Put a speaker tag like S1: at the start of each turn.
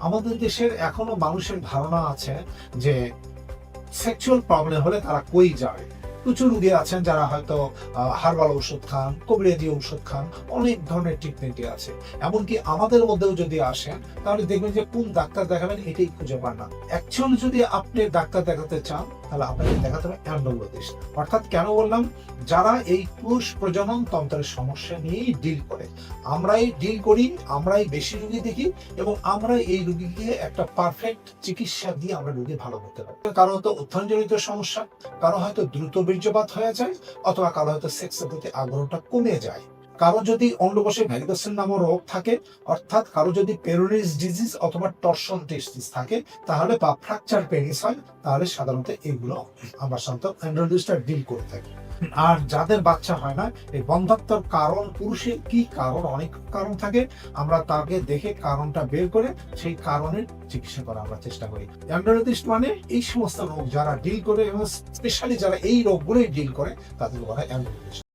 S1: আমাদের দেশের এখনও মানুষের ধারণা আছে যে সেক্সুয়াল প্রবলেম হলে তারা কই যায়? প্রচুর রুগী আছেন যারা হয়তো হার্বাল ওষুধ খান, কবিরাজি ওষুধ খান, অনেক ধরনের ট্রিটমেন্টই আছে। এমনকি আমাদের মধ্যেও যদি আসেন, তাহলে দেখবেন যে কোন ডাক্তার দেখাবেন এটাই খুঁজে পান না। অ্যাকচুয়ালি যদি আপনি ডাক্তার দেখাতে চান তাহলে আপনাকে দেখাতে হবে অ্যান্ডোলজিস্ট অর্থাৎ কেন বললাম? যারা এই পুরুষ প্রজনন তন্ত্রের সমস্যা নিয়েই ডিল করে। আমরাই ডিল করি, আমরাই বেশি রুগী দেখি এবং আমরা এই রুগীকে একটা পারফেক্ট চিকিৎসা দিয়ে আমরা রুগী ভালো করতে পারি। কারও হয়তো উত্থানজনিত সমস্যা, কারও হয়তো দ্রুত বীর্যপাত হয়ে যায় অথবা কারও হয়তো সেক্সের প্রতি আগ্রহটা কমে যায়। কারও যদি অন্ডকোষে ভ্যালিডেশন নামক রোগ থাকে, অর্থাৎ কারও যদি পেরোনিস ডিজিজ অথবা টর্সন ডিজিজ থাকে, তাহলে বা ফ্র্যাকচার পেনিস হয়, তাহলে সাধারণত এগুলো আমরা সাধারণত অ্যান্ড্রোলজিস্টরা ডিল করে থাকি। আর যাদের বাচ্চা হয় না, এই বন্ধাত্মর কারণ, পুরুষের কি কারণ, অনেক কারণ থাকে, আমরা তাকে দেখে কারণটা বের করে সেই কারণের চিকিৎসা করার আমরা চেষ্টা করি। অ্যান্ড্রোলজিস্ট মানে এই সমস্ত রোগ যারা ডিল করে এবং স্পেশালি যারা এই রোগগুলোই ডিল করে, তাদের বলা হয় অ্যান্ড্রোলজিস্ট